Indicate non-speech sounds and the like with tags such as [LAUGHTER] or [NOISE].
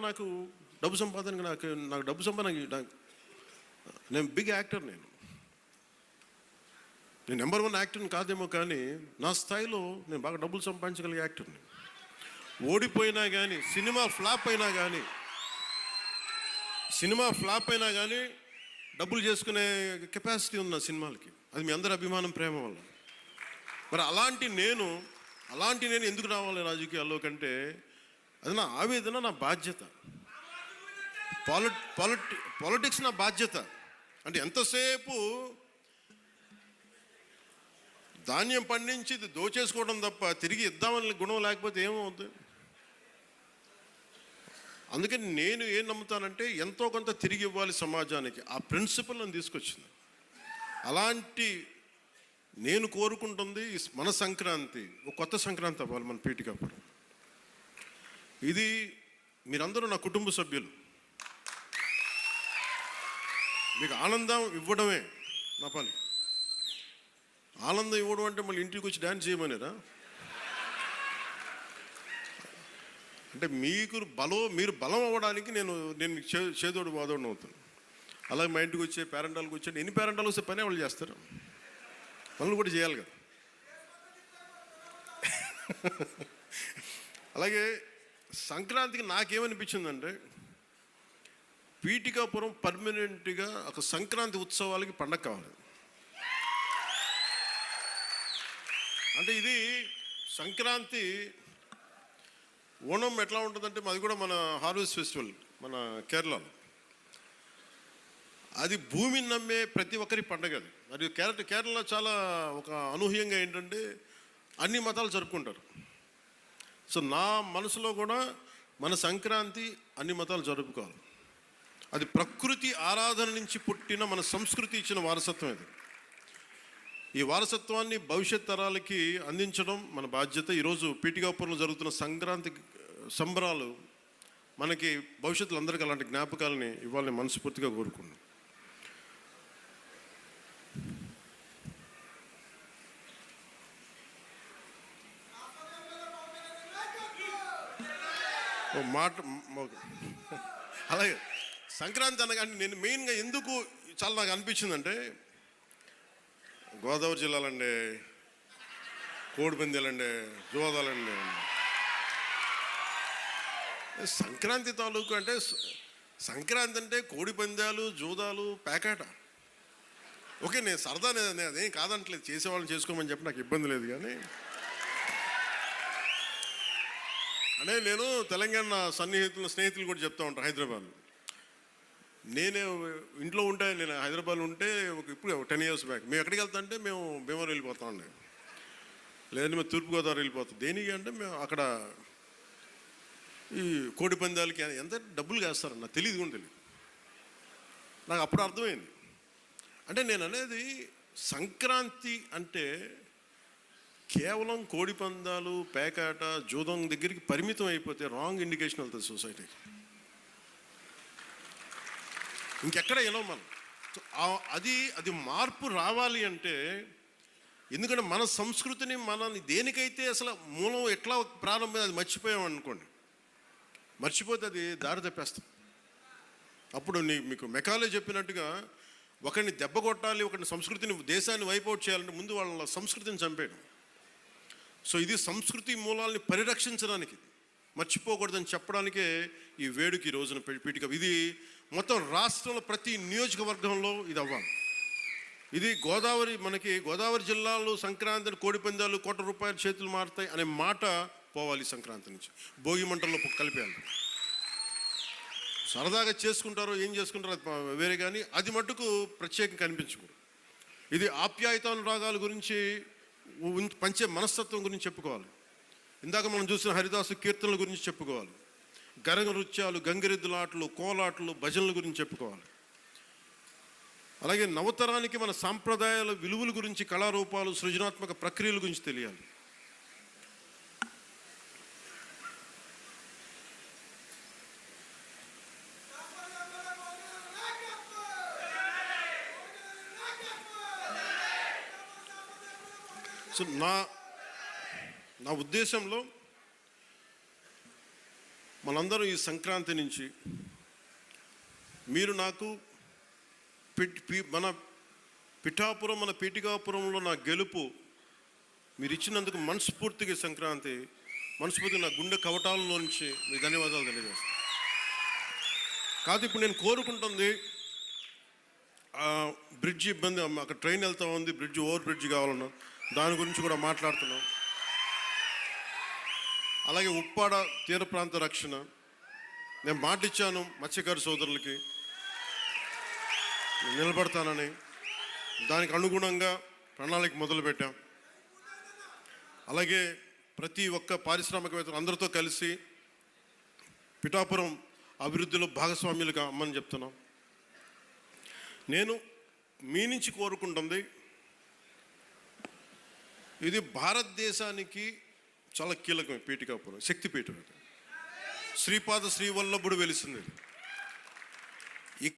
నాకు డబ్బు సంపాదనకి నాకు నాకు డబ్బు సంపాదన నేను బిగ్ యాక్టర్ నేను. నేను నెంబర్ వన్ యాక్టర్ని కాదేమో కానీ నా స్థాయిలో నేను బాగా డబ్బులు సంపాదించగలిగే యాక్టర్ని ఓడిపోయినా కానీ సినిమా ఫ్లాప్ అయినా కానీ సినిమా ఫ్లాప్ అయినా కానీ డబ్బులు చేసుకునే కెపాసిటీ ఉంది నా సినిమాలకి. అది మీ అందరి అభిమానం ప్రేమ వల్ల. మరి అలాంటి నేను అలాంటి నేను ఎందుకు రావాలి రాజకీయాల్లో కంటే అది నా ఆవేదన నా బాధ్యత. పాలిట్ పాలిటి పాలిటిక్స్ నా బాధ్యత. అంటే ఎంతసేపు ధాన్యం పండించి ఇది దోచేసుకోవడం తప్ప తిరిగి ఇద్దామని గుణం లేకపోతే ఏమవుతుంది అందుకని నేను ఏం నమ్ముతానంటే ఎంతో కొంత తిరిగి ఇవ్వాలి సమాజానికి. ఆ ప్రిన్సిపల్ నన్ను తీసుకొచ్చింది. అలాంటి నేను కోరుకుంటుంది ఈ మన సంక్రాంతి. ఒక కొత్త సంక్రాంతి అవ్వాలి మన పీటికప్పుడు ఇది మీరందరూ నా కుటుంబ సభ్యులు. మీకు ఆనందం ఇవ్వడమే నా పని. ఆనందం ఇవ్వడం అంటే మళ్ళీ ఇంటికి వచ్చి డ్యాన్స్ చేయమనేరా అంటే మీకు బలం మీరు బలం అవ్వడానికి నేను నేను మీకు చే చేదోడు వాదోడు అవుతాను. అలాగే మా ఇంటికి వచ్చే పేరెంటాలకు వచ్చే ఎన్ని పేరెంటాలు వస్తే పని వాళ్ళు చేస్తారు. పనులు కూడా చేయాలి కదా. [LAUGHS] అలాగే సంక్రాంతికి నాకేమనిపించిందంటే పీఠికాపురం పర్మనెంట్గా ఒక సంక్రాంతి ఉత్సవాలకి పండగ కావాలి. అంటే ఇది సంక్రాంతి ఓణం ఎట్లా ఉంటుందంటే మాది కూడా మన హార్వెస్ట్ ఫెస్టివల్ మన కేరళలో. అది భూమిని నమ్మే ప్రతి ఒక్కరి పండగ అది. మరియు కేరళ కేరళలో చాలా ఒక అనూహ్యంగా ఏంటంటే అన్ని మతాలు జరుపుకుంటారు. సో నా మనసులో కూడా మన సంక్రాంతి అన్ని మతాలు జరుపుకోవాలి. అది ప్రకృతి ఆరాధన నుంచి పుట్టిన మన సంస్కృతి ఇచ్చిన వారసత్వం ఇది. ఈ వారసత్వాన్ని భవిష్యత్ తరాలకి అందించడం మన బాధ్యత. ఈరోజు పీటికాపురంలో జరుగుతున్న సంక్రాంతి సంబరాలు మనకి భవిష్యత్తులో అందరికీ అలాంటి జ్ఞాపకాలని ఇవ్వాలని మనస్ఫూర్తిగా కోరుకున్నాను ఓ మాట అలాగే. సంక్రాంతి అనగానే నేను మెయిన్గా ఎందుకు చాలా నాకు అనిపించిందంటే గోదావరి జిల్లాలండి కోడిపందాలండి జోదాలండి సంక్రాంతి తాలూకు అంటే సంక్రాంతి అంటే కోడిపందాలు జూదాలు పేకాట. ఓకే నేను సరదా నేను అదేం కాదంటలేదు. చేసేవాళ్ళని చేసుకోమని చెప్పి నాకు ఇబ్బంది లేదు కానీ అంటే నేను తెలంగాణ సన్నిహితులు స్నేహితులు కూడా చెప్తా ఉంటాను హైదరాబాద్ నేనే ఇంట్లో ఉంటే నేను హైదరాబాద్లో ఉంటే ఒక ఇప్పుడు టెన్ ఇయర్స్ బ్యాక్. మేము ఎక్కడికి వెళ్తా అంటే మేము భీమవరం వెళ్ళిపోతామండి లేదంటే మేము తూర్పుగోదావరి వెళ్ళిపోతాం. దేనికి అంటే మేము అక్కడ ఈ కోడి పందాలకి ఎంత డబ్బులు వేస్తారన్న తెలియదు కూడా తెలియదు నాకు అప్పుడు అర్థమైంది. అంటే నేను అనేది సంక్రాంతి అంటే కేవలం కోడి పందాలు పేకాట జూదం దగ్గరికి పరిమితం అయిపోతే రాంగ్ ఇండికేషన్ వెళ్తుంది సొసైటీకి ఇంకెక్కడ వెళ్ళం మనం? అది అది మార్పు రావాలి అంటే ఎందుకంటే మన సంస్కృతిని మనని దేనికైతే అసలు మూలం ఎట్లా ప్రారంభం అది మర్చిపోయాం అనుకోండి. మర్చిపోతే అది దారి తప్పేస్తాం అప్పుడు నీ మీకు మెకాలే చెప్పినట్టుగా ఒకరిని దెబ్బ కొట్టాలి ఒకరిని సంస్కృతిని దేశాన్ని వైపౌట్ చేయాలంటే ముందు వాళ్ళ సంస్కృతిని చంపేయడం. సో ఇది సంస్కృతి మూలాల్ని పరిరక్షించడానికి మర్చిపోకూడదని చెప్పడానికే ఈ వేడుక ఈ రోజున పీ- పీఠిక. ఇది మొత్తం రాష్ట్రంలో ప్రతి నియోజకవర్గంలో ఇది అవ్వాలి. ఇది గోదావరి మనకి గోదావరి జిల్లాలో సంక్రాంతిని కోడిపందాలు కోట్ల రూపాయల చేతులు మారుతాయి అనే మాట పోవాలి సంక్రాంతి నుంచి. భోగి మంటల్లో కలిపేయాలి. సరదాగా చేసుకుంటారో ఏం చేసుకుంటారో అది వేరే కానీ అది మటుకు ప్రత్యేకంగా కనిపించకూడదు. ఇది ఆప్యాయతానురాగాల గురించి పంచే మనస్తత్వం గురించి చెప్పుకోవాలి. ఇందాక మనం చూసిన హరిదాసు కీర్తనల గురించి చెప్పుకోవాలి. గరగ నృత్యాలు గంగిరెద్దులాటలు కోలాటలు భజనల గురించి చెప్పుకోవాలి. అలాగే నవతరానికి మన సాంప్రదాయాల విలువల గురించి కళారూపాలు సృజనాత్మక ప్రక్రియల గురించి తెలియాలి. సో నా నా ఉద్దేశంలో మనందరం ఈ సంక్రాంతి నుంచి మీరు నాకు పిట్ పి- మన పిఠాపురం మన పీఠికాపురంలో నా గెలుపు మీరు ఇచ్చినందుకు మనస్ఫూర్తిగా సంక్రాంతి మనస్ఫూర్తిగా నా గుండె కవటాలలో నుంచి మీకు ధన్యవాదాలు తెలియజేస్తాను. కాదు ఇప్పుడు నేను కోరుకుంటుంది బ్రిడ్జ్ ఇబ్బంది అక్కడ ట్రైన్ వెళ్తా ఉంది బ్రిడ్జ్ ఓవర్ బ్రిడ్జ్ కావాలన్నా. దాని గురించి కూడా మాట్లాడుతున్నాం. అలాగే ఉప్పాడ తీర ప్రాంత రక్షణ. నేను మాట ఇచ్చాను సోదరులకి. నిలబడతానని. దానికి అనుగుణంగా ప్రణాళిక మొదలుపెట్టాం అలాగే ప్రతి ఒక్క పారిశ్రామికవేత్తలు అందరితో కలిసి పిఠాపురం అభివృద్ధిలో భాగస్వామ్యులుగా అమ్మని చెప్తున్నాం. నేను మీ నుంచి కోరుకుంటుంది ఇది భారతదేశానికి చాలా కీలకం పీఠికాపురం శక్తిపీఠం శ్రీపాద శ్రీవల్లభుడు వెలిసింది